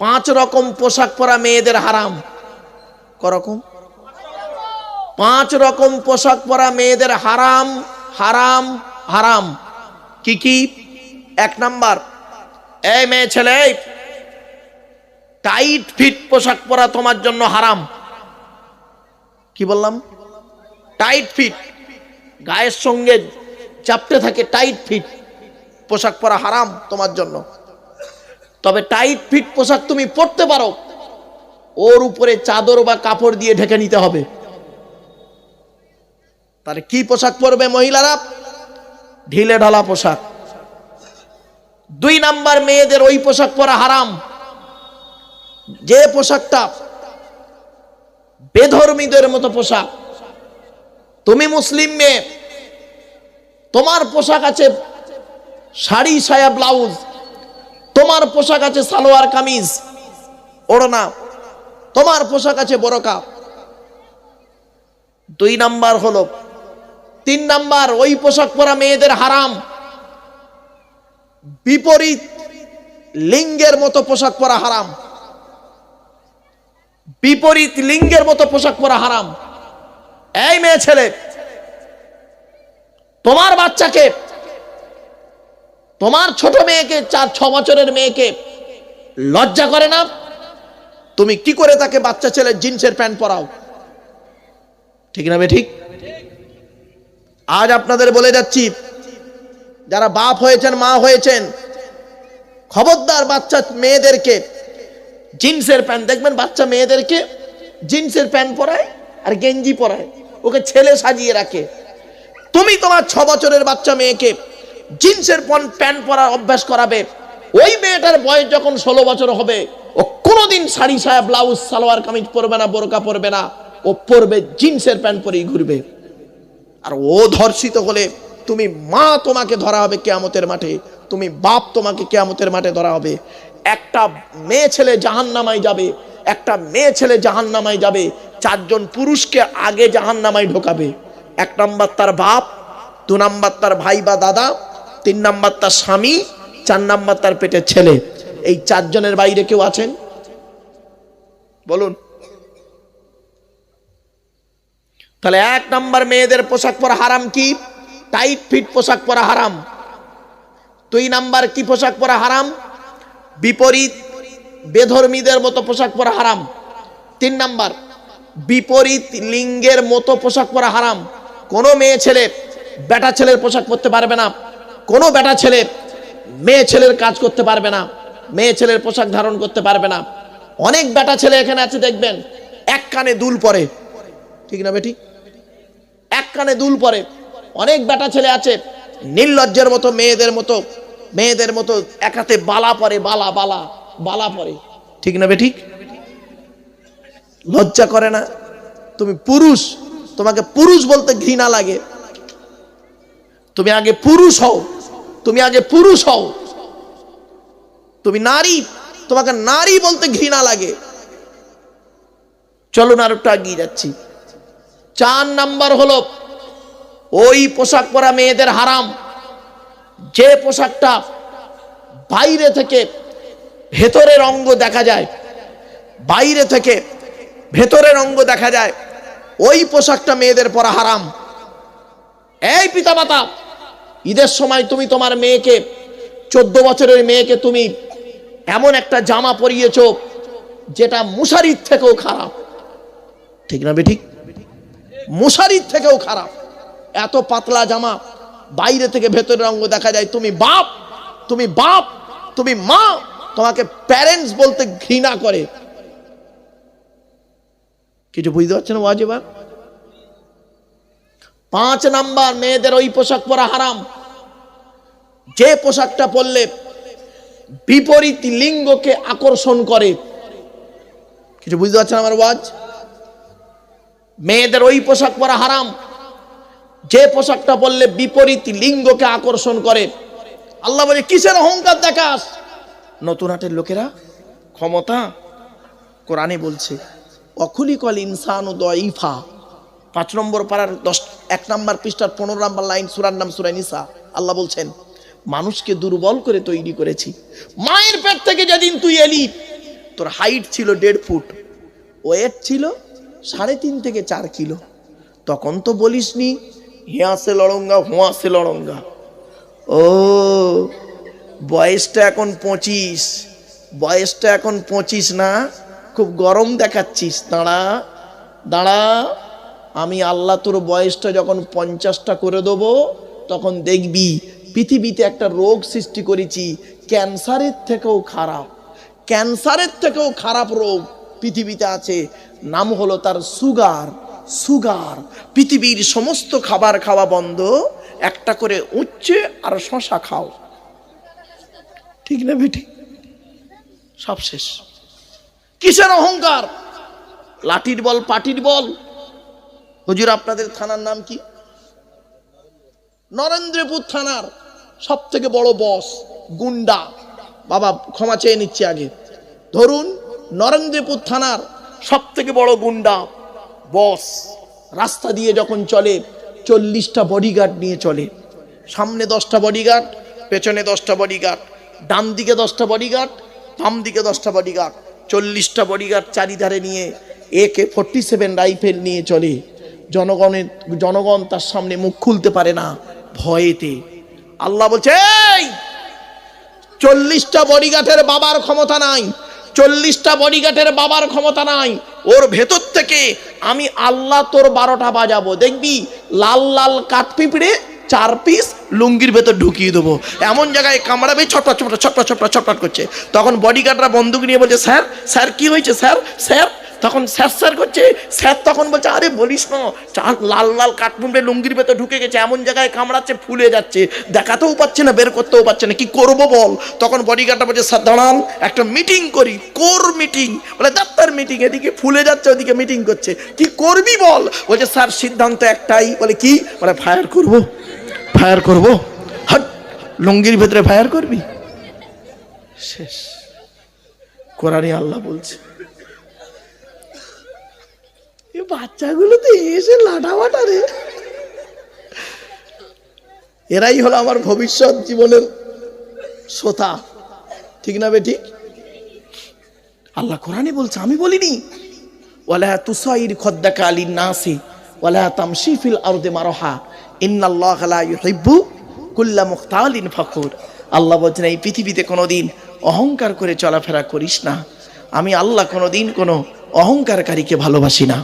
পাঁচ রকম পোশাক পরা মেয়েদের হারাম। করকম পাঁচ রকম পোশাক পরা মেয়েদের হারাম হারাম হারাম। কি কি? এক নাম্বার এই মেয়ে ছেলে, টাইট ফিট পোশাক পরা তোমার জন্য হারাম। কি বললাম? Tight fit. গায়ের সঙ্গে চাপতে থাকে টাইট ফিট। পোশাক পরা হারাম তোমার জন্য। তবে টাইট ফিট পোশাক তুমি পরতে পারো। ওর উপরে চাদর বা কাপড় দিয়ে ঢেকে নিতে হবে। তাহলে কি পোশাক পরবে মহিলারা? ঢিলে ঢালা পোশাক। দুই নাম্বার মেয়েদের ওই পোশাক পরা হারাম। যে পোশাকটা বেধর্মীদের মতো পোশাক। তুমি মুসলিম মেয়ে, তোমার পোশাক আছে শাড়ি সায়া ব্লাউজ। তোমার পোশাক আছে সালোয়ার কামিজ ওড়না তোমার পোশাক আছে বড়কা দুই নাম্বার হলো, তিন নাম্বার, ওই পোশাক পরা মেয়েদের হারাম। বিপরীত, লিঙ্গের মতো পোশাক পরা হারাম। বিপরীত, লিঙ্গের মতো পোশাক পরা হারাম। এই মেয়ে ছেলে, তোমার বাচ্চাকে তোমার ছোট মেয়েকে, চার, ছ বছরের মেয়েকে লজ্জা করে না? তুমি কি করে তাকে বাচ্চা ছেলে জিন্সের প্যান্ট পরাও? ঠিক না ঠিক? আজ আপনাদের বলে যাচ্ছি, যারা বাপ হয়েছেন, মা হয়েছেন, খবরদার বাচ্চা মেয়েদেরকে জিন্সের প্যান্ট, দেখবেন বাচ্চা মেয়েদেরকে জিন্সের প্যান্ট পরায় আর গেঞ্জি পরায়, ওকে ছেলে সাজিয়ে রাখে। তুমি তোমার ছ বছরের বাচ্চা মেয়েকে জিন্সের প্যান্ট পরার অভ্যাস করাবে। ওই মেয়েটার বয়স যখন ষোলো বছর হবে, ও কোনোদিন শাড়ি সায়া ব্লাউজ, সালোয়ার, কামিজ পরবে না, বোরকা পরবে না। ও পরবে জিন্সের প্যান্ট পরেই ঘুরবে। আর ও ধর্ষিত হলে তুমি মা তোমাকে ধরা হবে কেয়ামতের মাঠে, তুমি বাপ তোমাকে কেয়ামতের মাঠে ধরা হবে। একটা মেয়ে ছেলে জাহান্নামায় যাবে, একটা মেয়ে ছেলে জাহান্নামায় যাবে, চারজন পুরুষকে আগে জাহান্নামায় ঢোকাবে। এক নম্বর তার বাপ, দু নম্বর তার ভাই বা দাদা তিন নাম্বার তার স্বামী, চার নাম্বার তার পেটের ছেলে। এই চারজনের বাইরে কেউ আছেন? বলুন। তাহলে এক নাম্বার মেয়েদের পোশাক পরা হারাম কি? টাইট ফিট পোশাক পরা হারাম। দুই নাম্বার কি পোশাক পরা হারাম? বিপরীত বেধর্মীদের মতো পোশাক পরা হারাম। তিন নাম্বার, বিপরীত লিঙ্গের মতো পোশাক পরা হারাম। কোনো মেয়ে ছেলে বেটা ছেলের পোশাক পরতে পারবে না। কোনো বেটা ছেলে মেয়ে ছেলের কাজ করতে পারবে না, মেয়ে ছেলের পোশাক ধারণ করতে পারবে না। অনেক বেটা ছেলে এখানে আছে, দেখবেন, এক কানে দুল পরে। ঠিক না বেটি? এক কানে দুল পরে। অনেক বেটা ছেলে আছে, নির্লজ্জের মতো, মেয়েদের মতো মেয়েদের মতো একাতে বালা পরে, বালা বালা বালা পরে। ঠিক না বেঠিক লজ্জা করে না? তুমি পুরুষ, তোমাকে পুরুষ বলতে ঘৃণা লাগে। তুমি আগে পুরুষ হও। তুমি আগে পুরুষ হও। তুমি নারী, তোমাকে নারী বলতে ঘৃণা লাগে। চলুন আর একটু এগিয়ে যাচ্ছি। চার নাম্বার হলো, ওই পোশাক পরা মেয়েদের হারাম। যে পোশাকটা বাইরে থেকে ভেতরের অঙ্গ দেখা যায়, বাইরে থেকে ভেতরের অঙ্গ দেখা যায়, ওই পোশাকটা মেয়েদের পরা হারাম। এই পিতামাতা ঈদের সময় তুমি তোমার মেয়েকে, চোদ্দ বছরের মেয়েকে তুমি এমন একটা জামা পরিয়েছো যেটা মুশারির থেকেও খারাপ। ঠিক না বেঠিক? মশারির থেকেও খারাপ। এত পাতলা জামা, বাইরে থেকে ভেতরের অঙ্গ দেখা যায়, তুমি বাপ তুমি বাপ, তুমি মা, তোমাকে প্যারেন্টস বলতে ঘৃণা করে। কিছু বুঝতে পারছেন ওয়াজিবা পাঁচ নাম্বার, মেয়েদের ওই পোশাক পরা হারাম। যে পোশাকটা পরলে বিপরীত লিঙ্গকে আকর্ষণ করে। কিছু বুঝতে পারছেন আমার ওয়াজ? মেয়েদের ওই পোশাক পরা হারাম। যে পোশাকটা পরলে বিপরীত লিঙ্গকে আকর্ষণ করে। আল্লাহ বলে, কিসের অহংকার দেখাস? নতুন হাটের লোকেরা ক্ষমতা কোরআনে বলছে, অখুলিকল ইনসান ও দইফা পাঁচ নম্বর পাড়ার দশ, এক নম্বর পৃষ্ঠার পনেরো নম্বর লাইন, সুরার নাম সুরাই নিসা। আল্লাহ বলছেন মানুষকে দুর্বল করে তৈরি করেছি। মায়ের পেট থেকে যেদিন তুই এলি, তোর হাইট ছিল দেড় ফুট ওয়েট ছিল সাড়ে তিন থেকে চার কিলো। তখন তো বলিস বলিসনি হিয়াসে লড়ঙ্গা হুঁয়াসে লড়ঙ্গা। ও, বয়সটা এখন পঁচিশ, বয়সটা এখন পঁচিশ না, খুব গরম দেখাচ্ছিস, দাঁড়া দাঁড়া। আমি আল্লাহ তোর বয়সটা যখন পঞ্চাশটা করে দেবো, তখন দেখবি পৃথিবীতে একটা রোগ সৃষ্টি করেছি, ক্যান্সারের থেকেও খারাপ। ক্যান্সারের থেকেও খারাপ রোগ পৃথিবীতে আছে, নাম হলো তার সুগার। সুগার, পৃথিবীর সমস্ত খাবার খাওয়া বন্ধ, একটা করে উচ্ছে আর শশা খাও। ঠিক না বেটি? সব শেষ। কিসের অহংকার? লাঠির বল, পাটির বল? হুজুর, আপনাদের থানার নাম কি? নরেন্দ্রপুর থানার। সব থেকে বড় বস গুন্ডা। বাবা, ক্ষমা চেয়ে নিচ্ছে আগে। ধরুন, নরেন্দ্রপুর থানার সব থেকে বড় গুন্ডা বস রাস্তা দিয়ে যখন চলে, চল্লিশটা বডিগার্ড নিয়ে চলে। সামনে দশটা বডিগার্ড পেছনে দশটা বডিগার্ড ডান দিকে দশটা বডিগার্ড বাম দিকে দশটা বডিগার্ড চল্লিশটা বডিগার্ড চারিধারে নিয়ে A K forty seven rifle নিয়ে চলে। জনগণের, জনগণ তার সামনে মুখ খুলতে পারে না ভয়েতে। আল্লাহ বলছে "এই, চল্লিশটা বডিগার্ডের বাবার ক্ষমতা নাই চল্লিশটা বডিগার্ডের বাবার ক্ষমতা নাই ওর ভেতর থেকে আমি আল্লাহ তোর বারোটা বাজাবো। দেখবি লাল লাল কাঠ পিঁপড়ে চার পিস লুঙ্গির ভেতর ঢুকিয়ে দেবো। এমন জায়গায় কামড়াবে ছটপট ছটপট ছটপট ছটপট ছটপট করছে। তখন বডিগার্ডরা বন্দুক নিয়ে বলছে স্যার স্যার কি হয়েছে? স্যার স্যার তখন স্যার স্যার করছে, স্যার তখন বলছে, আরে বলিস না চার লাল লাল কাঠপুন্ডে লুঙ্গির ভেতর ঢুকে গেছে, এমন জায়গায় কামড়াচ্ছে, ফুলে যাচ্ছে, দেখাতেও পাচ্ছে না, বের করতেও পারছে না, কি করব বল? তখন বডিগার্ডটা বলছে, স্যার, দাঁড়ান, একটা মিটিং করি, কোর মিটিং বলে, ডাক্তার মিটিং এদিকে ফুলে যাচ্ছে, ওদিকে মিটিং করছে, কি করবি বল? বলছে, স্যার, সিদ্ধান্ত একটাই। বলে, কি? বলে, ফায়ার করব ফায়ার করব। হট, লুঙ্গির ভেতরে ফায়ার করবি? শেষ। কোরআনে আল্লাহ বলছে। এ বাচ্চাগুলো তো এসে লাটাবাটা রে। এরাই হলো আমার ভবিষ্যৎ জীবনের শ্রোতা। ঠিক না বেটি আল্লাহ কোরআনে বলছে, আমি বলিনি, ওয়ালা তুসাইর খদ্দাকা আলী নাসি ওয়ালা তামশি ফিল আরদে মারহা, ইন্নাল্লাহ লা ইউহিব্বু কুল্লা মুখতালিন ফখুর। আল্লাহ বলছেন, এই পৃথিবীতে কোনো দিন অহংকার করে চলাফেরা করিস না। আমি আল্লাহ কোনোদিন কোনো অহংকারকারীকে ভালোবাসি না।